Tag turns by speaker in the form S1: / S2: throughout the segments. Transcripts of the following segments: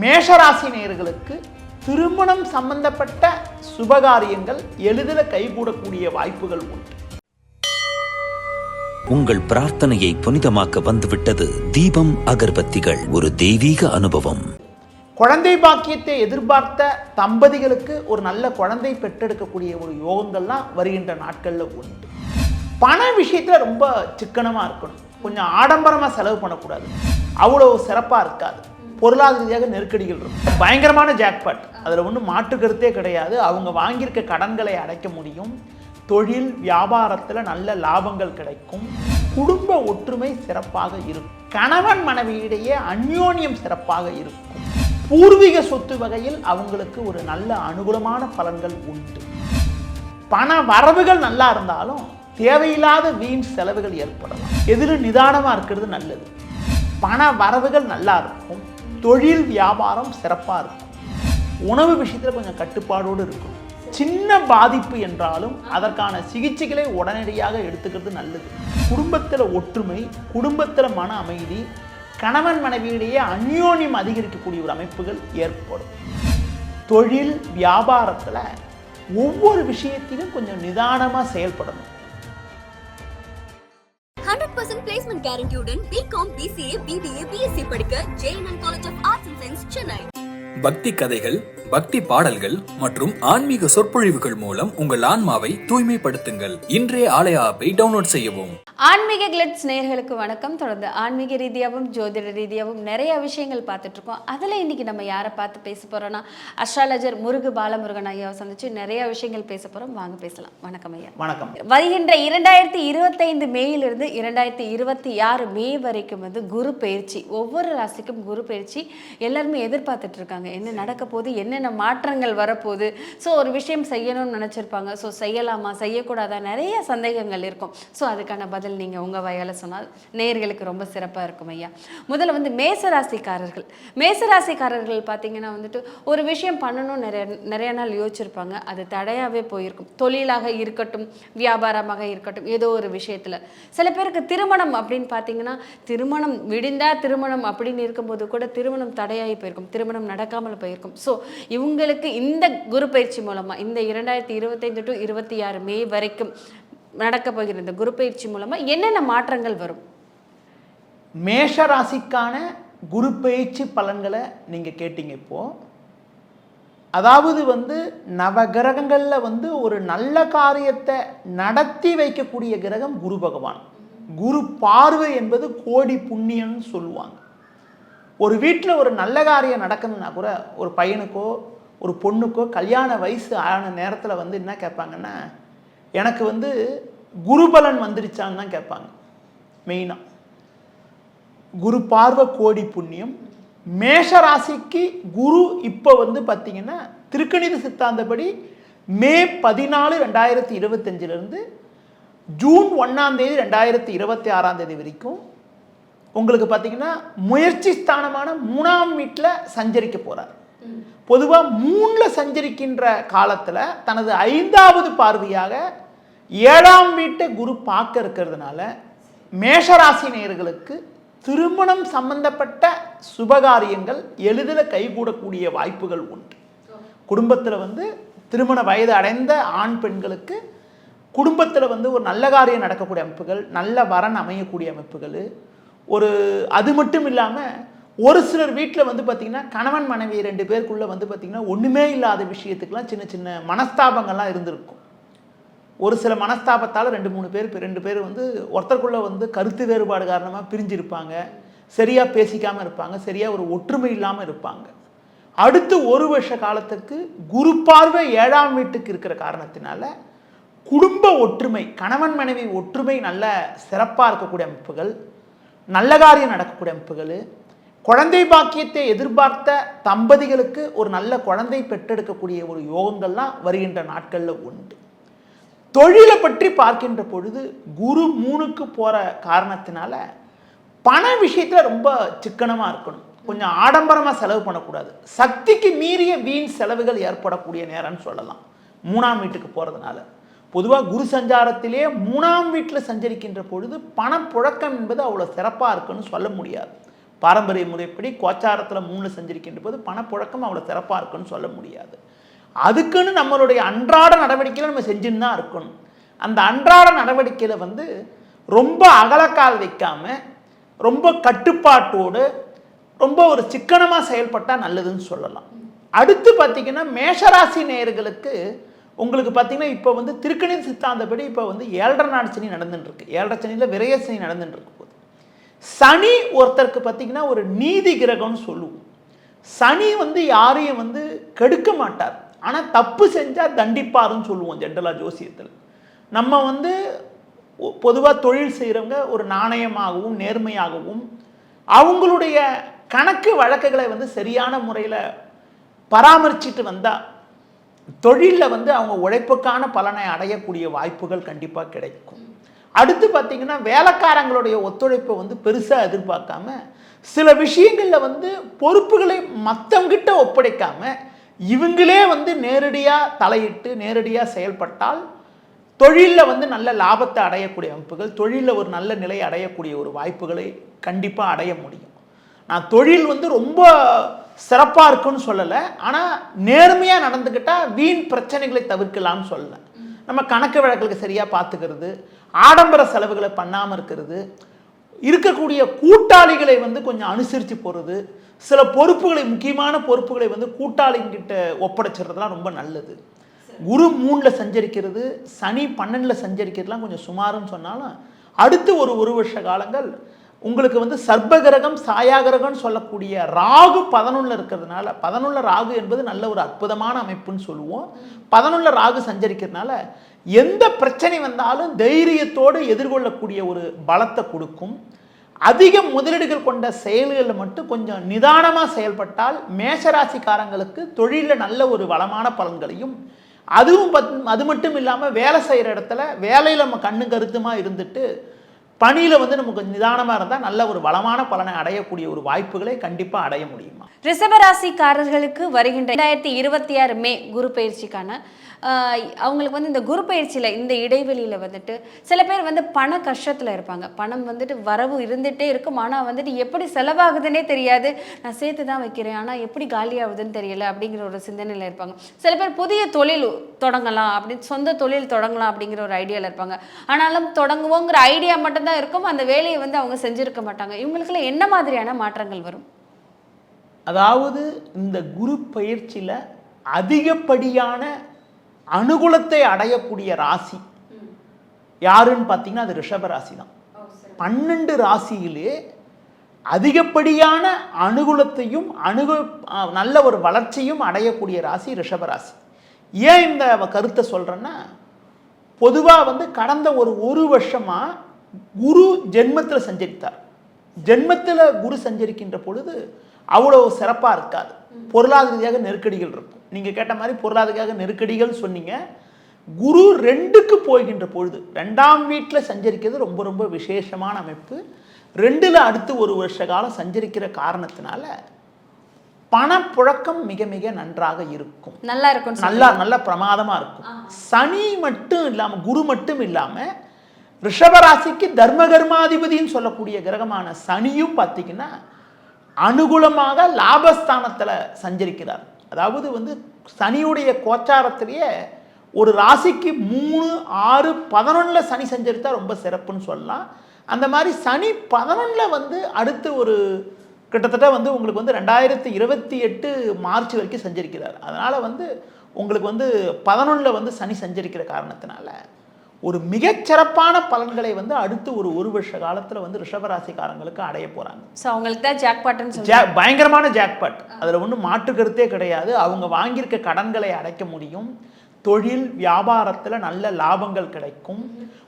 S1: மேஷராசி நேயர்களுக்கு திருமணம் சம்பந்தப்பட்ட சுபகாரியங்கள் எளிதில் கைகூடக்கூடிய வாய்ப்புகள் உண்டு.
S2: உங்கள் பிரார்த்தனையை புனிதமாக்க வந்துவிட்டது தீபம் அகர்பத்திகள் ஒரு தெய்வீக அனுபவம்.
S1: குழந்தை பாக்கியத்தை எதிர்பார்த்த தம்பதிகளுக்கு ஒரு நல்ல குழந்தை பெற்றெடுக்கக்கூடிய ஒரு யோகங்கள்லாம் வருகின்ற நாட்களில் உண்டு. பண விஷயத்தில் ரொம்ப சிக்கனமாக இருக்கணும். கொஞ்சம் ஆடம்பரமாக செலவு பண்ணக்கூடாது. அவ்வளோ சிறப்பாக இருக்காது. பொருளாதார ரீதியாக நெருக்கடிகள் இருக்கும். பயங்கரமான ஜாக்பாட் அதில் ஒன்றும் மாற்று கருத்தே கிடையாது. அவங்க வாங்கியிருக்க கடன்களை அடைக்க முடியும். தொழில் வியாபாரத்தில் நல்ல லாபங்கள் கிடைக்கும். குடும்ப ஒற்றுமை சிறப்பாக இருக்கும். கணவன் மனைவியிடையே அந்யோன்யம் சிறப்பாக இருக்கும். பூர்வீக சொத்து வகையில் அவங்களுக்கு ஒரு நல்ல அனுகூலமான பலன்கள் உண்டு. பண வரவுகள் நல்லா இருந்தாலும் தேவையில்லாத வீண் செலவுகள் ஏற்படலாம். எதிலும் நிதானமாக இருக்கிறது நல்லது. பண வரவுகள் நல்லா இருக்கும். தொழில் வியாபாரம் சிறப்பாக இருக்கும். உணவு விஷயத்தில் கொஞ்சம் கட்டுப்பாடோடு இருக்கும். சின்ன பாதிப்பு என்றாலும் அதற்கான சிகிச்சைகளை உடனடியாக எடுத்துக்கிறது நல்லது. குடும்பத்தில் ஒற்றுமை குடும்பத்தில் மன அமைதி கணவன் மனைவியிடையே அந்யோன்யம் அதிகரிக்கக்கூடிய ஒரு அமைப்புகள் ஏற்படும். தொழில் வியாபாரத்தில் ஒவ்வொரு விஷயத்திலும் கொஞ்சம் நிதானமாக செயல்படணும்.
S3: 100% placement guaranteed BCom BCA BBA BSc படிக்க JNN college of arts and science Chennai
S4: பக்தி கதைகள் பக்தி பாடல்கள் மற்றும் ஆன்மீக சொற்பொழிவுகள் மூலம் உங்கள் ஆன்மாவை தூய்மைப்படுத்துங்கள். இன்றைய ஆலய ஆப்பை டவுன்லோட் செய்யவும்.
S5: ஆன்மீக கிளிட்ஸ் நேயர்களுக்கு வணக்கம். தொடர்ந்து ஆன்மீக ரீதியாகவும் ஜோதிட ரீதியாகவும் நிறைய விஷயங்கள் பார்த்துட்டு இருக்கோம். அதில் இன்னைக்கு நம்ம யாரை பார்த்து பேச போறோம்னா அஸ்ட்ராலஜர் முருகு பாலமுருகன் ஐயாவை சந்திச்சு நிறைய விஷயங்கள் பேச போறோம். வாங்க பேசலாம். வணக்கம் ஐயா.
S1: வணக்கம்.
S5: வருகின்ற இரண்டாயிரத்தி இருபத்தைந்து மேயிலிருந்து இரண்டாயிரத்தி இருபத்தி ஆறு மே வரைக்கும் வந்து குரு பயிற்சி ஒவ்வொரு ராசிக்கும் குரு பயிற்சி எல்லாருமே எதிர்பார்த்துட்டு இருக்காங்க. என்ன நடக்க போகுது என்னென்ன மாற்றங்கள் வரப்போகுது. ஸோ ஒரு விஷயம் செய்யணும்னு நினச்சிருப்பாங்க. ஸோ செய்யலாமா செய்யக்கூடாதா? நிறைய சந்தேகங்கள் இருக்கும். ஸோ அதுக்கான பதில் நீங்கள் உங்கள் வாயால் சொன்னால் நேர்களுக்கு ரொம்ப சிறப்பாக இருக்கும் ஐயா. முதல்ல வந்து மேசராசிக்காரர்கள். மேசராசிக்காரர்கள் பார்த்தீங்கன்னா வந்துட்டு ஒரு விஷயம் பண்ணணும் நிறைய நிறைய நாள் யோசிச்சிருப்பாங்க. அது தடையாகவே போயிருக்கும். தொழிலாக இருக்கட்டும் வியாபாரமாக இருக்கட்டும் ஏதோ ஒரு விஷயத்தில். சில பேருக்கு திருமணம் அப்படின்னு பார்த்தீங்கன்னா திருமணம் விடிந்தா திருமணம் அப்படின்னு இருக்கும்போது கூட திருமணம் தடையாகி போயிருக்கும். திருமணம் நடக்காமல் போயிருக்கும். ஸோ இவங்களுக்கு இந்த குரு பயிற்சி மூலமாக இந்த இரண்டாயிரத்தி இருபத்தைந்து டு இருபத்தி ஆறு மே வரைக்கும் நடக்க போகிற இந்த குரு பயிற்சி மூலமாக என்னென்ன மாற்றங்கள் வரும்?
S1: மேஷ ராசிக்கான குரு பயிற்சி பலன்களை நீங்கள் கேட்டீங்க இப்போ. அதாவது வந்து நவகிரகங்களில் வந்து ஒரு நல்ல காரியத்தை நடத்தி வைக்கக்கூடிய கிரகம் குரு பகவான். குரு பார்வை என்பது கோடி புண்ணியம்னு சொல்லுவாங்க. ஒரு வீட்டில் ஒரு நல்ல காரியம் நடக்கணும்னா கூட ஒரு பையனுக்கோ ஒரு பொண்ணுக்கோ கல்யாண வயசு ஆன நேரத்தில் வந்து என்ன கேட்பாங்கன்னா எனக்கு வந்து குருபலன் வந்துருச்சான்னு தான் கேட்பாங்க. மெயினாக குரு பார்வை கோடி புண்ணியம். மேஷ ராசிக்கு குரு இப்போ வந்து பார்த்திங்கன்னா திருக்கணித சித்தாந்தப்படி மே பதினாலு ரெண்டாயிரத்தி இருபத்தஞ்சிலிருந்து ஜூன் ஒன்றாம் தேதி ரெண்டாயிரத்தி இருபத்தி ஆறாம் தேதி வரைக்கும் உங்களுக்கு பார்த்தீங்கன்னா முயற்சி ஸ்தானமான மூணாம் வீட்டில் சஞ்சரிக்க போகிறார் பொதுவாக மூணில் சஞ்சரிக்கின்ற காலத்தில் தனது ஐந்தாவது பார்வையாக ஏழாம் வீட்டை குரு பார்க்க இருக்கிறதுனால மேஷராசி நேயர்களுக்கு திருமணம் சம்பந்தப்பட்ட சுபகாரியங்கள் எளிதில் கைகூடக்கூடிய வாய்ப்புகள் உண்டு. குடும்பத்தில் வந்து திருமண வயது அடைந்த ஆண் பெண்களுக்கு குடும்பத்தில் வந்து ஒரு நல்ல காரியம் நடக்கக்கூடிய அமைப்புகள் நல்ல வரன் அமையக்கூடிய அமைப்புகள் ஒரு அது மட்டும் இல்லாமல் ஒரு சிலர் வீட்டில் வந்து பார்த்திங்கன்னா கணவன் மனைவி ரெண்டு பேருக்குள்ளே வந்து பார்த்திங்கன்னா ஒன்றுமே இல்லாத விஷயத்துக்கெலாம் சின்ன சின்ன மனஸ்தாபங்கள்லாம் இருந்திருக்கும். ஒரு சில மனஸ்தாபத்தால் ரெண்டு மூணு பேர் ரெண்டு பேர் வந்து ஒருத்தருக்குள்ளே வந்து கருத்து வேறுபாடு காரணமாக பிரிஞ்சிருப்பாங்க. சரியாக பேசிக்காமல் இருப்பாங்க. சரியாக ஒரு ஒற்றுமை இல்லாமல் இருப்பாங்க. அடுத்து ஒரு வருஷ காலத்துக்கு குரு பார்வை ஏழாம் வீட்டுக்கு இருக்கிற காரணத்தினால குடும்ப ஒற்றுமை கணவன் மனைவி ஒற்றுமை நல்ல சிறப்பாக இருக்கக்கூடிய அமைப்புகள் நல்ல காரியம் நடக்கக்கூடிய அமைப்புகள். குழந்தை பாக்கியத்தை எதிர்பார்த்த தம்பதிகளுக்கு ஒரு நல்ல குழந்தை பெற்றெடுக்கக்கூடிய ஒரு யோகங்கள்லாம் வருகின்ற நாட்களில் உண்டு. தொழிலை பற்றி பார்க்கின்ற பொழுது குரு மூணுக்கு போகிற காரணத்தினால பண விஷயத்தில் ரொம்ப சிக்கனமாக இருக்கணும். கொஞ்சம் ஆடம்பரமாக செலவு பண்ணக்கூடாது. சக்திக்கு மீறிய வீண் செலவுகள் ஏற்படக்கூடிய நேரம்னு சொல்லலாம். மூணாம் வீட்டுக்கு போகிறதுனால பொதுவாக குரு சஞ்சாரத்திலே மூணாம் வீட்டில் சஞ்சரிக்கின்ற பொழுது பணப்புழக்கம் என்பது அவ்வளோ சிறப்பாக இருக்குன்னு சொல்ல முடியாது. பாரம்பரிய முறைப்படி கோச்சாரத்தில் மூணில் சஞ்சரிக்கின்ற போது பணப்புழக்கம் அவ்வளோ சிறப்பாக இருக்குன்னு சொல்ல முடியாது. அதுக்குன்னு நம்மளுடைய அன்றாட நடவடிக்கையில் நம்ம செஞ்சுன்னு தான் இருக்கணும். அந்த அன்றாட நடவடிக்கையில் வந்து ரொம்ப அகலக்கால் வைக்காமல் ரொம்ப கட்டுப்பாட்டோடு ரொம்ப ஒரு சிக்கனமாக செயல்பட்டால் நல்லதுன்னு சொல்லலாம். அடுத்து பார்த்தீங்கன்னா மேஷராசி நேயர்களுக்கு உங்களுக்கு பார்த்தீங்கன்னா இப்போ வந்து திருக்கணி சித்தாந்தப்படி இப்போ வந்து ஏழரை நாடு சனி நடந்துட்டு இருக்கு ஏழரை சனியில் விரைய சனி நடந்துட்டு இருக்கு போது. சனி ஒருத்தருக்கு பார்த்தீங்கன்னா ஒரு நீதி கிரகம்னு சொல்லுவோம். சனி வந்து யாரையும் வந்து கெடுக்க மாட்டார். ஆனால் தப்பு செஞ்சால் தண்டிப்பாருன்னு சொல்லுவோம் ஜென்ரலாக ஜோசியத்தில். நம்ம வந்து பொதுவாக தொழில் செய்கிறவங்க ஒரு நாணயமாகவும் நேர்மையாகவும் அவங்களுடைய கணக்கு வழக்குகளை வந்து சரியான முறையில் பராமரிச்சிட்டு வந்தால் தொழிலில் வந்து அவங்க உழைப்புக்கான பலனை அடையக்கூடிய வாய்ப்புகள் கண்டிப்பாக கிடைக்கும். அடுத்து பார்த்திங்கன்னா வேலைக்காரங்களுடைய ஒத்துழைப்பை வந்து பெருசாக எதிர்பார்க்காம சில விஷயங்களில் வந்து பொறுப்புகளை மற்றவங்கிட்ட ஒப்படைக்காம இவங்களே வந்து நேரடியாக தலையிட்டு நேரடியாக செயல்பட்டால் தொழிலில் வந்து நல்ல லாபத்தை அடையக்கூடிய அமைப்புகள் தொழிலில் ஒரு நல்ல நிலை அடையக்கூடிய ஒரு வாய்ப்புகளை கண்டிப்பாக அடைய முடியும். நான் தொழில் வந்து ரொம்ப சிறப்பாக இருக்குன்னு சொல்லலை. ஆனால் நேர்மையாக நடந்துக்கிட்டால் வீண் பிரச்சனைகளை தவிர்க்கலாம்னு சொல்லலை. நம்ம கணக்கு வழக்குகளுக்கு சரியாக பார்த்துக்கிறது ஆடம்பர செலவுகளை பண்ணாமல் இருக்கிறது இருக்கக்கூடிய கூட்டாளிகளை வந்து கொஞ்சம் அனுசரித்து போகிறது சில பொறுப்புகளை முக்கியமான பொறுப்புகளை வந்து கூட்டாளிங்கிட்ட ஒப்படைச்சிடுறதுலாம் ரொம்ப நல்லது. குரு மூணில் சஞ்சரிக்கிறது சனி பன்னெண்டில் சஞ்சரிக்கிறதுலாம் கொஞ்சம் சுமாருன்னு சொன்னாலும் அடுத்து ஒரு ஒரு வருஷ காலங்கள் உங்களுக்கு வந்து சர்பகிரகம் சாயாகிரகம்னு சொல்லக்கூடிய ராகு பதினொன்றில் இருக்கிறதுனால பதினொன்றுல ராகு என்பது நல்ல ஒரு அற்புதமான அமைப்புன்னு சொல்லுவோம். பதினொன்றுல ராகு சஞ்சரிக்கிறதுனால எந்த பிரச்சனை வந்தாலும் தைரியத்தோடு எதிர்கொள்ளக்கூடிய ஒரு பலத்தை கொடுக்கும். அதிக முதலீடுகள் கொண்ட செயல்களில் மட்டும் கொஞ்சம் நிதானமாக செயல்பட்டால் மேஷராசிக்காரங்களுக்கு தொழிலில் நல்ல ஒரு வளமான பலன்களையும் அதுவும் பத் அது மட்டும் இல்லாமல் வேலை செய்கிற இடத்துல வேலையில் நம்ம கண்ணு கருத்துமாக இருந்துட்டு பணியில் வந்து நமக்கு நிதானமாக இருந்தால் நல்ல ஒரு வளமான பலனை அடையக்கூடிய ஒரு வாய்ப்புகளை கண்டிப்பாக அடைய முடியுமா?
S5: ரிஷபராசிக்காரர்களுக்கு வருகின்ற ரெண்டாயிரத்தி இருபத்தி ஆறு மே குரு பயிற்சிக்கான அவங்களுக்கு வந்து இந்த குரு பயிற்சியில் இந்த இடைவெளியில் வந்துட்டு சில பேர் வந்து பண கஷ்டத்தில் இருப்பாங்க. பணம் வந்துட்டு வரவு இருந்துகிட்டே இருக்கும். ஆனால் வந்துட்டு எப்படி செலவாகுதுன்னே தெரியாது. நான் சேர்த்து தான் வைக்கிறேன். ஆனால் எப்படி காலியாகுதுன்னு தெரியல அப்படிங்கிற ஒரு சிந்தனையில் இருப்பாங்க. சில பேர் புதிய தொழில் தொடங்கலாம் அப்படின்னு சொந்த தொழில் தொடங்கலாம் அப்படிங்கிற ஒரு ஐடியாவில் இருப்பாங்க. ஆனாலும் தொடங்குவோங்கிற ஐடியா மட்டும்தான் இருக்கும். அந்த வேலையை வந்து அவங்க செஞ்சுருக்க மாட்டாங்க. இவங்களுக்குள்ள என்ன மாதிரியான மாற்றங்கள் வரும்?
S1: அதாவது இந்த குரு பயிற்சியில் அதிகப்படியான அனுகூலத்தை அடையக்கூடிய ராசி. யாருன்னு பார்த்தீங்கன்னா அது ரிஷப ராசி தான் பன்னெண்டு ராசியிலே அதிகப்படியான அனுகூலத்தையும் அணுகு நல்ல ஒரு வளர்ச்சியும் அடையக்கூடிய ராசி ரிஷப ராசி. ஏன் இந்த கருத்தை சொல்கிறேன்னா பொதுவாக வந்து கடந்த ஒரு ஒரு வருஷமாக குரு ஜென்மத்தில் சஞ்சரித்தார். ஜென்மத்தில் குரு சஞ்சரிக்கின்ற பொழுது அவ்வளோ சிறப்பாக இருக்காது. பொருளாதார ரீதியாக நெருக்கடிகள் இருக்கும். நீங்கள் கேட்ட மாதிரி பொருளாதார நெருக்கடிகள் சொன்னீங்க. குரு ரெண்டுக்கு போகின்ற பொழுது ரெண்டாம் வீட்டில் சஞ்சரிக்கிறது ரொம்ப ரொம்ப விசேஷமான அமைப்பு. ரெண்டில் அடுத்து ஒரு வருஷ காலம் சஞ்சரிக்கிற காரணத்தினால பணப்புழக்கம் மிக மிக நன்றாக இருக்கும்.
S5: நல்லா இருக்கும்
S1: நல்லா நல்ல பிரமாதமா இருக்கும். சனி மட்டும் இல்லாம குரு மட்டும் இல்லாம ரிஷபராசிக்கு தர்மகர்மாதிபதின்னு சொல்லக்கூடிய கிரகமான சனியும் பார்த்தீங்கன்னா அனுகூலமாக லாபஸ்தானத்தில் சஞ்சரிக்கிறார். அதாவது வந்து சனியுடைய கோச்சாரத்திலேயே ஒரு ராசிக்கு மூணு ஆறு பதினொன்றில் சனி சஞ்சரித்தா ரொம்ப சிறப்புன்னு சொல்லலாம். அந்த மாதிரி சனி பதினொன்றில் வந்து அடுத்து ஒரு கிட்டத்தட்ட வந்து உங்களுக்கு வந்து ரெண்டாயிரத்தி இருபத்தி எட்டு மார்ச் வரைக்கும் சஞ்சரிக்கிறார். அதனால் வந்து உங்களுக்கு வந்து பதினொன்றில் வந்து சனி சஞ்சரிக்கிற காரணத்தினால. ஒரு மிகச்சிறப்பான பலன்களை வந்து அடுத்து ஒரு ஒரு வருஷ காலத்தில் வந்து ரிஷபராசிக்காரங்களுக்கு அடைய போகிறாங்க
S5: ஸோ அவங்களுக்கு தான் ஜாக்பாட்னு
S1: ஜா பயங்கரமான ஜாக்பாட் அதில் ஒன்றும் மாற்று கருத்தே கிடையாது. அவங்க வாங்கியிருக்க கடன்களை அடைக்க முடியும். தொழில் வியாபாரத்தில் நல்ல லாபங்கள் கிடைக்கும்.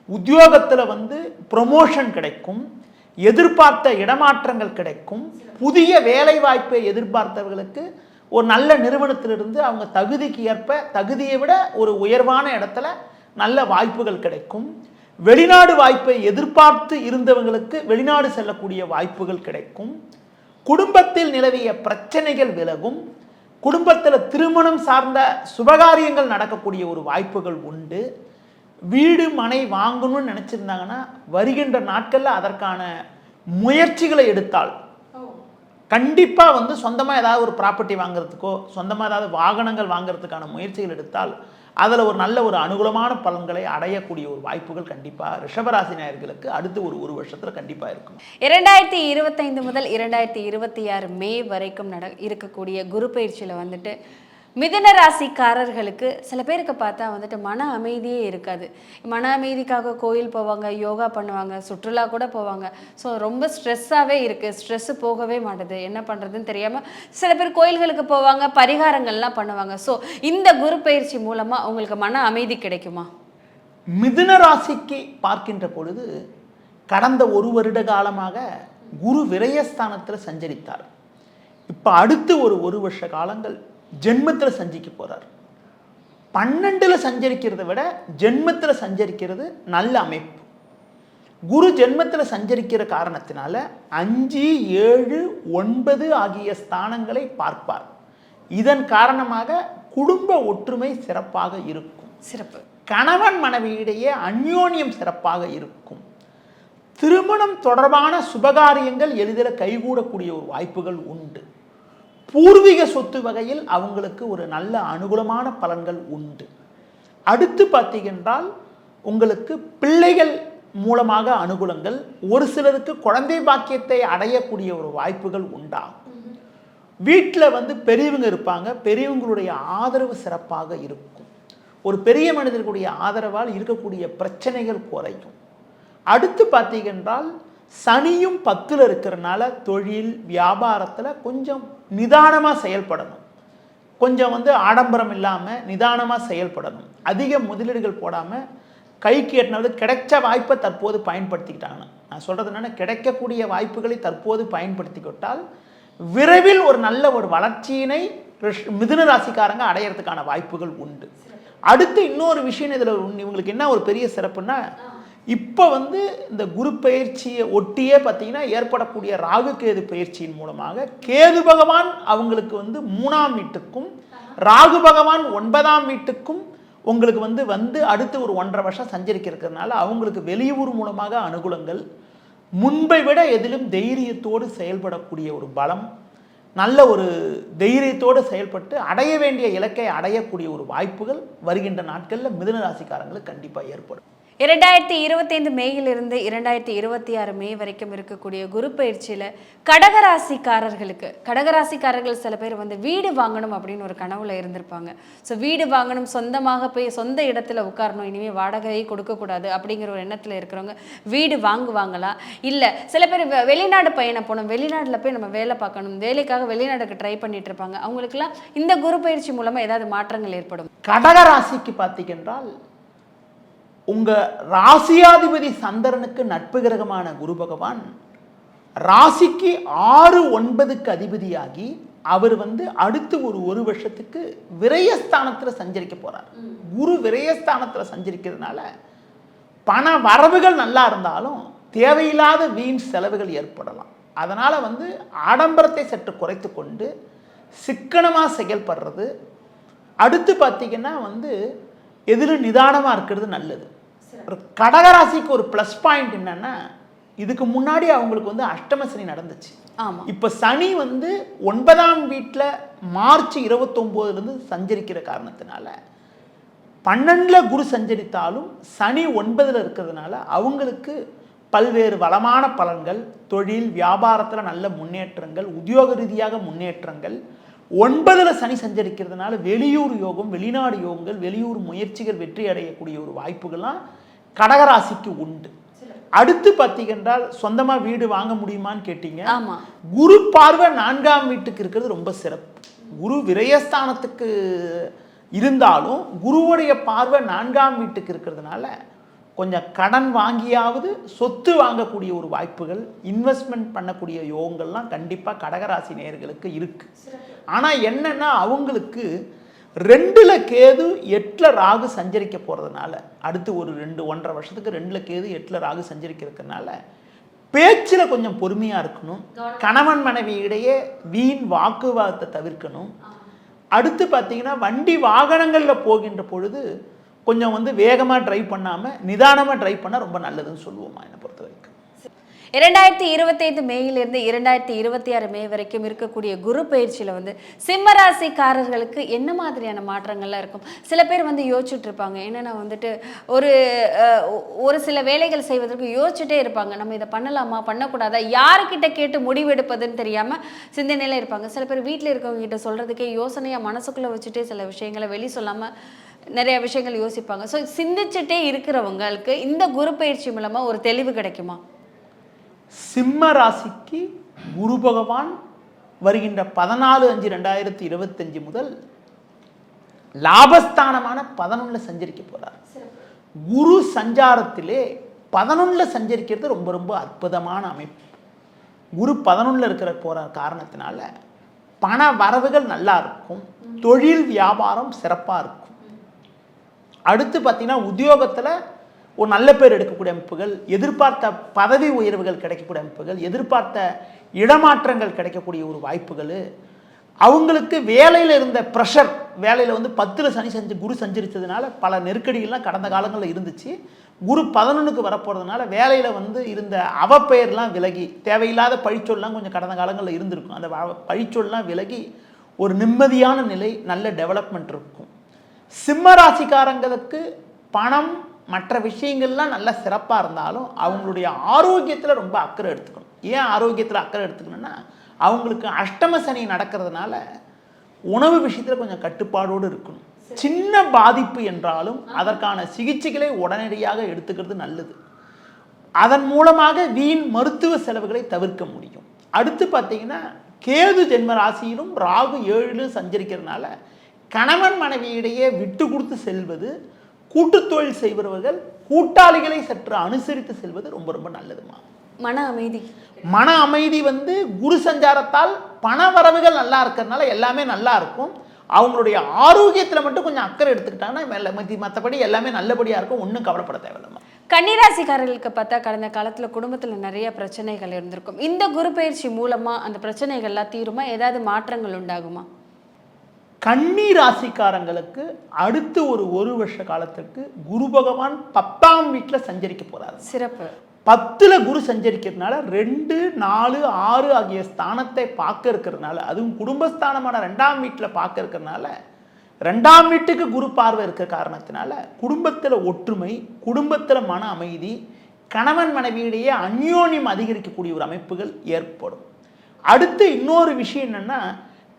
S1: உத்தியோகத்தில் வந்து ப்ரொமோஷன் கிடைக்கும். எதிர்பார்த்த இடமாற்றங்கள் கிடைக்கும். புதிய வேலை வாய்ப்பை எதிர்பார்த்தவர்களுக்கு ஒரு நல்ல நிறுவனத்திலிருந்து அவங்க தகுதிக்கு ஏற்ப தகுதியை விட ஒரு உயர்வான இடத்துல நல்ல வாய்ப்புகள் கிடைக்கும். வெளிநாடு வாய்ப்பை எதிர்பார்த்து இருந்தவங்களுக்கு வெளிநாடு செல்லக்கூடிய வாய்ப்புகள் கிடைக்கும். குடும்பத்தில் நிலவிய பிரச்சனைகள் விலகும். குடும்பத்தில் திருமணம் சார்ந்த சுபகாரியங்கள் நடக்கக்கூடிய ஒரு வாய்ப்புகள் உண்டு. வீடு மனை வாங்கணும்னு நினச்சிருந்தாங்கன்னா வருகின்ற நாட்களில் அதற்கான முயற்சிகளை எடுத்தால் கண்டிப்பாக வந்து சொந்தமாக ஏதாவது ஒரு ப்ராப்பர்ட்டி வாங்குறதுக்கோ சொந்தமாக ஏதாவது வாகனங்கள் வாங்குறதுக்கான முயற்சிகள் எடுத்தால் அதில் ஒரு நல்ல ஒரு அனுகூலமான பலன்களை அடையக்கூடிய ஒரு வாய்ப்புகள் கண்டிப்பாக ரிஷபராசி நேயர்களுக்கு அடுத்து ஒரு ஒரு வருஷத்தில் கண்டிப்பாக இருக்கும்.
S5: இரண்டாயிரத்தி இருபத்தைந்து முதல் இரண்டாயிரத்தி இருபத்தி ஆறு மே வரைக்கும் நட இருக்கக்கூடிய குரு பயிற்சியில் வந்துட்டு மிதன ராசிக்காரர்களுக்கு சில பேருக்கு பார்த்தா வந்துட்டு மன அமைதியே இருக்காது. மன அமைதிக்காக கோயில் போவாங்க யோகா பண்ணுவாங்க சுற்றுலா கூட போவாங்க. ஸோ ரொம்ப ஸ்ட்ரெஸ்ஸாகவே இருக்குது ஸ்ட்ரெஸ்ஸு போகவே மாட்டுது. என்ன பண்ணுறதுன்னு தெரியாமல் சில பேர் கோயில்களுக்கு போவாங்க பரிகாரங்கள்லாம் பண்ணுவாங்க. ஸோ இந்த குரு பயிற்சி மூலமாக உங்களுக்கு மன அமைதி கிடைக்குமா?
S1: மிதுன ராசிக்கு பார்க்கின்ற பொழுது கடந்த ஒரு வருட காலமாக குரு விரயஸ்தானத்தில் சஞ்சரித்தார். இப்போ அடுத்து ஒரு ஒரு வருஷ காலங்கள் ஜென்மத்தில் சஞ்சிக்க போகிறார் பன்னெண்டில் சஞ்சரிக்கிறதை விட ஜென்மத்தில் சஞ்சரிக்கிறது நல்ல அமைப்பு. குரு ஜென்மத்தில் சஞ்சரிக்கிற காரணத்தினால அஞ்சு ஏழு ஒன்பது ஆகிய ஸ்தானங்களை பார்ப்பார். இதன் காரணமாக குடும்ப ஒற்றுமை சிறப்பாக இருக்கும்.
S5: சிறப்பு.
S1: கணவன் மனைவியிடையே அந்யோன்யம் சிறப்பாக இருக்கும். திருமணம் தொடர்பான சுபகாரியங்கள் எளிதில் கைகூடக்கூடிய ஒரு வாய்ப்புகள் உண்டு. பூர்வீக சொத்து வகையில் அவங்களுக்கு ஒரு நல்ல அனுகூலமான பலன்கள் உண்டு. அடுத்து பார்த்தீங்கன்றால் உங்களுக்கு பிள்ளைகள் மூலமாக அனுகூலங்கள் ஒரு சிலருக்கு குழந்தை பாக்கியத்தை அடையக்கூடிய ஒரு வாய்ப்புகள் உண்டாகும். வீட்டில் வந்து பெரியவங்க இருப்பாங்க பெரியவங்களுடைய ஆதரவு சிறப்பாக இருக்கும். ஒரு பெரிய மனிதர்களுடைய ஆதரவால் இருக்கக்கூடிய பிரச்சனைகள் குறையும். அடுத்து பார்த்தீங்கன்றால் சனியும் பத்தில் இருக்கிறனால தொழில் வியாபாரத்தில் கொஞ்சம் நிதானமாக செயல்படணும். கொஞ்சம் வந்து ஆடம்பரம் இல்லாமல் நிதானமாக செயல்படணும். அதிக முதலீடுகள் போடாமல் கைக்கு எட்டினது கிடைச்ச வாய்ப்பை தற்போது பயன்படுத்திக்கிட்டாங்க. நான் சொல்கிறது என்னென்னா கிடைக்கக்கூடிய வாய்ப்புகளை தற்போது பயன்படுத்திக்கிட்டால் விரைவில் ஒரு நல்ல ஒரு வளர்ச்சியினை மிதுன ராசிக்காரங்க அடையறதுக்கான வாய்ப்புகள் உண்டு. அடுத்து இன்னொரு விஷயம் இதில் இவங்களுக்கு என்ன ஒரு பெரிய சிறப்புன்னா இப்போ வந்து இந்த குரு பயிற்சியை ஒட்டியே பார்த்தீங்கன்னா ஏற்படக்கூடிய ராகு கேது பயிற்சியின் மூலமாக கேது பகவான் அவங்களுக்கு வந்து மூணாம் வீட்டுக்கும் ராகு பகவான் ஒன்பதாம் வீட்டுக்கும் உங்களுக்கு வந்து வந்து அடுத்து ஒரு ஒன்றரை வருஷம் சஞ்சரிக்கிறதுனால அவங்களுக்கு வெளியூர் மூலமாக அனுகூலங்கள் முன்பை விட எதிலும் தைரியத்தோடு செயல்படக்கூடிய ஒரு பலம் நல்ல ஒரு தைரியத்தோடு செயல்பட்டு அடைய வேண்டிய இலக்கை அடையக்கூடிய ஒரு வாய்ப்புகள் வருகின்ற நாட்களில் மிதுன ராசிக்காரங்களுக்கு கண்டிப்பாக ஏற்படும்.
S5: இரண்டாயிரத்தி இருபத்தைந்து மேயிலிருந்து இரண்டாயிரத்தி இருபத்தி ஆறு மே வரைக்கும் இருக்கக்கூடிய குரு பயிற்சியில் கடகராசிக்காரர்களுக்கு கடகராசிக்காரர்கள் சில பேர் வந்து வீடு வாங்கணும் அப்படின்னு ஒரு கனவுல இருந்திருப்பாங்க. ஸோ வீடு வாங்கணும் சொந்தமாக போய் சொந்த இடத்துல உட்காரணும் இனிமேல் வாடகையை கொடுக்கக்கூடாது அப்படிங்கிற ஒரு எண்ணத்தில் இருக்கிறவங்க வீடு வாங்குவாங்களா? இல்லை சில பேர் வெளிநாடு பயணம் போகணும் வெளிநாட்டில் போய் நம்ம வேலை பார்க்கணும் வேலைக்காக வெளிநாடுக்கு ட்ரை பண்ணிட்டு இருப்பாங்க. அவங்களுக்குலாம் இந்த குரு பயிற்சி மூலமாக ஏதாவது மாற்றங்கள் ஏற்படும்?
S1: கடக ராசிக்கு பார்த்தீங்கன்றால் உங்க ராசியாதிபதி சந்திரனுக்கு நட்பு கிரகமான குரு பகவான் ராசிக்கு ஆறு ஒன்பதுக்கு அதிபதியாகி அவர் வந்து அடுத்து ஒரு ஒரு வருஷத்துக்கு விரயஸ்தானத்தில் சஞ்சரிக்க போறார். குரு விரயஸ்தானத்தில் சஞ்சரிக்கிறதுனால பண வரவுகள் நல்லா இருந்தாலும் தேவையில்லாத வீண் செலவுகள் ஏற்படலாம். அதனால வந்து ஆடம்பரத்தை சற்று குறைத்து கொண்டு சிக்கனமாக செயல்படுறது. அடுத்து பார்த்தீங்கன்னா வந்து எதிலும் நிதானமாக இருக்கிறது நல்லது. ஒரு கடகராசிக்கு ஒரு ப்ளஸ் பாயிண்ட் என்னன்னா இதுக்கு முன்னாடி அவங்களுக்கு வந்து அஷ்டம சனி நடந்துச்சு.
S5: ஆமா.
S1: இப்போ சனி வந்து ஒன்பதாம் வீட்டில் மார்ச் இருபத்தொம்போதுலேருந்து சஞ்சரிக்கிற காரணத்தினால பன்னெண்டில் குரு சஞ்சரித்தாலும் சனி ஒன்பதில் இருக்கிறதுனால அவங்களுக்கு பல்வேறு வளமான பலன்கள் தொழில் வியாபாரத்தில் நல்ல முன்னேற்றங்கள் உத்தியோக ரீதியாக முன்னேற்றங்கள் ஒன்பதில் சனி சஞ்சரிக்கிறதுனால வெளியூர் யோகம் வெளிநாடு யோகங்கள் வெளியூர் முயற்சிகள் வெற்றி அடையக்கூடிய ஒரு வாய்ப்புகள்லாம் கடகராசிக்கு உண்டு. அடுத்து பார்த்தீங்கன்றால் சொந்தமாக வீடு வாங்க முடியுமான்னு கேட்டீங்க. குரு பார்வை நான்காம் வீட்டுக்கு இருக்கிறது ரொம்ப சிறப்பு. குரு விரயஸ்தானத்துக்கு இருந்தாலும் குருவுடைய பார்வை நான்காம் வீட்டுக்கு இருக்கிறதுனால கொஞ்சம் கடன் வாங்கியாவது சொத்து வாங்கக்கூடிய ஒரு வாய்ப்புகள் இன்வெஸ்ட்மெண்ட் பண்ணக்கூடிய யோகங்கள்லாம் கண்டிப்பாக கடகராசி நேயர்களுக்கு இருக்கு. ஆனால் என்னன்னா அவங்களுக்கு ரெண்டுல கேது எட்டில் ராகு சஞ்சரிக்க போகிறதுனால அடுத்து ஒரு ரெண்டு ஒன்றரை வருஷத்துக்கு ரெண்டுல கேது எட்டில் ராகு சஞ்சரிக்கிறதுனால பேச்சில் கொஞ்சம் பொறுமையாக இருக்கணும். கணவன் மனைவி இடையே வீண் வாக்குவாதத்தை தவிர்க்கணும். அடுத்து பார்த்தீங்கன்னா வண்டி வாகனங்களில் போகின்ற பொழுது கொஞ்சம் வந்து வேகமாக டிரைவ் பண்ணாமல் நிதானமாக டிரைவ் பண்ணால் ரொம்ப நல்லதுன்னு சொல்லுவோமா என்னை பொறுத்த வரைக்கும்
S5: இரண்டாயிரத்தி இருபத்தைந்து மேயிலிருந்து இரண்டாயிரத்தி இருபத்தி ஆறு மே வரைக்கும் இருக்கக்கூடிய குரு பயிற்சியில் வந்து சிம்மராசிக்காரர்களுக்கு என்ன மாதிரியான மாற்றங்கள்லாம் இருக்கும்? சில பேர் வந்து யோசிச்சுட்டு இருப்பாங்க என்னென்னா வந்துட்டு ஒரு ஒரு சில வேலைகள் செய்வதற்கு யோசிச்சுட்டே இருப்பாங்க. நம்ம இதை பண்ணலாமா? பண்ணக்கூடாதா? யாருக்கிட்ட கேட்டு முடிவெடுப்பதுன்னு தெரியாமல் சிந்தனையில் இருப்பாங்க. சில பேர் வீட்டில் இருக்கவங்க கிட்ட சொல்கிறதுக்கே யோசனையாக மனசுக்குள்ளே வச்சுட்டே சில விஷயங்களை வெளி சொல்லாமல் நிறைய விஷயங்கள் யோசிப்பாங்க. ஸோ சிந்திச்சுட்டே இருக்கிறவங்களுக்கு இந்த குரு பயிற்சி மூலமாக ஒரு தெளிவு கிடைக்குமா?
S1: சிம்ம ராசிக்கு குரு பகவான் வருகின்ற பதினாலு அஞ்சு ரெண்டாயிரத்தி இருபத்தஞ்சு முதல் லாபஸ்தானமான பதினொன்றில் சஞ்சரிக்க போகிறார் குரு சஞ்சாரத்திலே பதினொன்றில் சஞ்சரிக்கிறது ரொம்ப ரொம்ப அற்புதமான அமைப்பு. குரு பதினொன்றில் இருக்கிற போகிற காரணத்தினால பண வரவுகள் நல்லா இருக்கும். தொழில் வியாபாரம் சிறப்பாக இருக்கும். அடுத்து பார்த்தீங்கன்னா உத்தியோகத்தில் ஒரு நல்ல பேர் எடுக்கக்கூடிய அமைப்புகள் எதிர்பார்த்த பதவி உயர்வுகள் கிடைக்கக்கூடிய அமைப்புகள் எதிர்பார்த்த இடமாற்றங்கள் கிடைக்கக்கூடிய ஒரு வாய்ப்புகள். அவங்களுக்கு வேலையில் இருந்த ப்ரெஷர் வேலையில் வந்து பத்தில் சனி செஞ்சு குரு சஞ்சரித்ததுனால பல நெருக்கடிகள்லாம் கடந்த காலங்களில் இருந்துச்சு. குரு பதினொன்றுக்கு வரப்போகிறதுனால வேலையில் வந்து இருந்த அவப்பெயர்லாம் விலகி தேவையில்லாத பழிச்சொல்லாம் கொஞ்சம் கடந்த காலங்களில் இருந்திருக்கும். அந்த பழிச்சொல்லாம் விலகி ஒரு நிம்மதியான நிலை நல்ல டெவலப்மெண்ட் இருக்கும். சிம்ம ராசிக்காரங்களுக்கு பணம் மற்ற விஷயங்கள்லாம் நல்லா சிறப்பாக இருந்தாலும் அவங்களுடைய ஆரோக்கியத்தில் ரொம்ப அக்கறை எடுத்துக்கணும். ஏன் ஆரோக்கியத்தில் அக்கறை எடுத்துக்கணும்னா அவங்களுக்கு அஷ்டம சனி நடக்கிறதுனால உணவு விஷயத்தில் கொஞ்சம் கட்டுப்பாடோடு இருக்கணும். சின்ன பாதிப்பு என்றாலும் அதற்கான சிகிச்சைகளை உடனடியாக எடுத்துக்கிறது நல்லது. அதன் மூலமாக வீண் மருத்துவ செலவுகளை தவிர்க்க முடியும். அடுத்து பார்த்தீங்கன்னா கேது ஜென்ம ராசியிலும் ராகு ஏழிலும் சஞ்சரிக்கிறதுனால கணவன் மனைவியிடையே விட்டு கொடுத்து செல்வது கூட்டுத் தொழில் செய்பவர்கள் கூட்டாளிகளை சற்று அனுசரித்து செல்வது ரொம்ப ரொம்ப நல்லதுமா?
S5: மன அமைதி.
S1: மன அமைதி வந்து குரு சஞ்சாரத்தால் பண வரவுகள் நல்லா இருக்கிறதுனால எல்லாமே நல்லா இருக்கும். அவங்களுடைய ஆரோக்கியத்தில் மட்டும் கொஞ்சம் அக்கறை எடுத்துக்கிட்டாங்கன்னா மற்றபடி எல்லாமே நல்லபடியாக இருக்கும். ஒன்றும் கவலைப்பட தேவையில்லைம்மா.
S5: கன்னிராசிக்காரர்களுக்கு பார்த்தா கடந்த காலத்தில் குடும்பத்தில் நிறைய பிரச்சனைகள் இருந்திருக்கும். இந்த குரு பயிற்சி மூலமாக அந்த பிரச்சனைகள்லாம் தீருமா? ஏதாவது மாற்றங்கள் உண்டாகுமா?
S1: கன்னி ராசிக்காரங்களுக்கு அடுத்து ஒரு ஒரு வருஷ காலத்துக்கு குரு பகவான் பத்தாம் வீட்டில் சஞ்சரிக்க போறாரு.
S5: சிறப்பு.
S1: பத்துல குரு சஞ்சரிக்கிறதுனால ரெண்டு நாலு ஆறு ஆகிய ஸ்தானத்தை பார்க்க இருக்கிறதுனால அதுவும் குடும்பஸ்தானமான ரெண்டாம் வீட்டில் பார்க்க இருக்கிறதுனால ரெண்டாம் வீட்டுக்கு குரு பார்வை இருக்க காரணத்தினால குடும்பத்தில் ஒற்றுமை குடும்பத்தில் மன அமைதி கணவன் மனைவியிடையே அந்யோன்யம் அதிகரிக்கக்கூடிய ஒரு அமைப்புகள் ஏற்படும். அடுத்து இன்னொரு விஷயம் என்னன்னா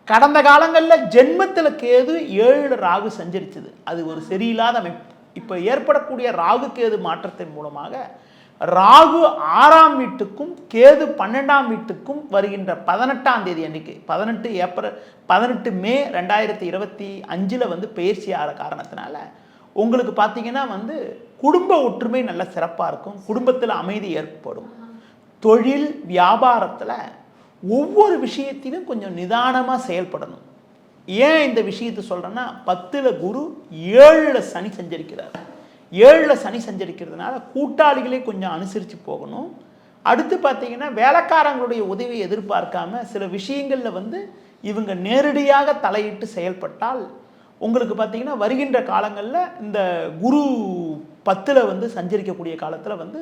S1: கடந்த காலங்களில் ஜென்மத்தில் கேது ஏழு ராகு சஞ்சரிச்சது. அது ஒரு சரியில்லாத அமைப்பு. இப்போ ஏற்படக்கூடிய ராகு கேது மாற்றத்தின் மூலமாக ராகு ஆறாம் வீட்டுக்கும் கேது பன்னெண்டாம் வீட்டுக்கும் வருகின்ற பதினெட்டாம் தேதி அன்னைக்கு பதினெட்டு ஏப்ரல் பதினெட்டு மே ரெண்டாயிரத்தி இருபத்தி அஞ்சில் வந்து பயிற்சி ஆகிற காரணத்தினால உங்களுக்கு பார்த்தீங்கன்னா வந்து குடும்ப ஒற்றுமை நல்ல சிறப்பாக இருக்கும். குடும்பத்தில் அமைதி ஏற்படும். தொழில் வியாபாரத்தில் ஒவ்வொரு விஷயத்திலும் கொஞ்சம் நிதானமாக செயல்படணும். ஏன் இந்த விஷயத்தை சொல்கிறேன்னா பத்தில் குரு ஏழில் சனி சஞ்சரிக்கிறார். ஏழில் சனி சஞ்சரிக்கிறதுனால கூட்டாளிகளே கொஞ்சம் அனுசரித்து போகணும். அடுத்து பார்த்தீங்கன்னா வேலைக்காரங்களுடைய உதவியை எதிர்பார்க்காம சில விஷயங்களில் வந்து இவங்க நேரடியாக தலையிட்டு செயல்பட்டால் உங்களுக்கு பார்த்தீங்கன்னா வருகின்ற காலங்களில் இந்த குரு பத்தில் வந்து சஞ்சரிக்கக்கூடிய காலத்தில் வந்து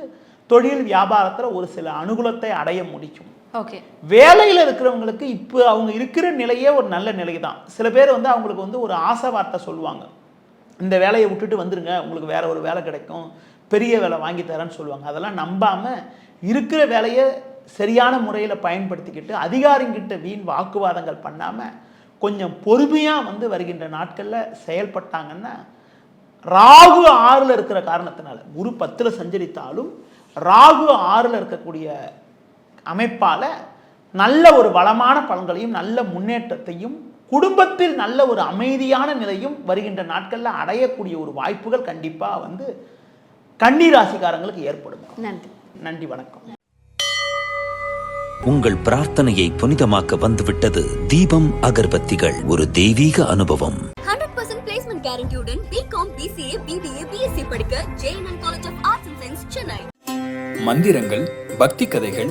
S1: தொழில் வியாபாரத்தில் ஒரு சில அனுகூலத்தை அடைய முடியும்.
S5: ஓகே
S1: வேலையில் இருக்கிறவங்களுக்கு இப்போ அவங்க இருக்கிற நிலையே ஒரு நல்ல நிலை தான் சில பேர் வந்து அவங்களுக்கு வந்து ஒரு ஆசை வார்த்தை சொல்லுவாங்க. இந்த வேலையை விட்டுட்டு வந்துருங்க உங்களுக்கு வேற ஒரு வேலை கிடைக்கும் பெரிய வேலை வாங்கி தரேன்னு சொல்லுவாங்க. அதெல்லாம் நம்பாமல் இருக்கிற வேலையை சரியான முறையில் பயன்படுத்திக்கிட்டு அதிகாரிங்கிட்ட வீண் வாக்குவாதங்கள் பண்ணாமல் கொஞ்சம் பொறுமையாக வந்து வருகின்ற நாட்களில் செயல்பட்டாங்கன்னா ராகு ஆறில் இருக்கிற காரணத்தினால குரு பத்தில் சஞ்சரித்தாலும் ராகு ஆறில் இருக்கக்கூடிய அமைப்பால் நல்ல ஒரு வளமான பலன்களையும் நல்ல முன்னேற்றத்தையும் குடும்பத்தில் நல்ல ஒரு அமைதியான நிலையும் வருகின்ற நாட்களில் அடையக்கூடிய ஒரு வாய்ப்புகள் கண்டிப்பாக வந்து கன்னி ராசிக்காரங்களுக்கு ஏற்படும்.
S5: நன்றி.
S1: நன்றி வணக்கம்.
S2: உங்கள் பிரார்த்தனையை புனிதமாக்க வந்துவிட்டது தீபம் அகர்பத்திகள் ஒரு தெய்வீக அனுபவம்.
S3: ஹண்ட்ரட் பர்சன்ட் பிளேஸ்மெண்ட் கேரண்டியுடன் பிகாம் பிசிஏ பிபிஏ பிஎஸ்சி படிக்க JNN college of arts and science Chennai
S4: மந்திரங்கள் பக்தி கதைகள்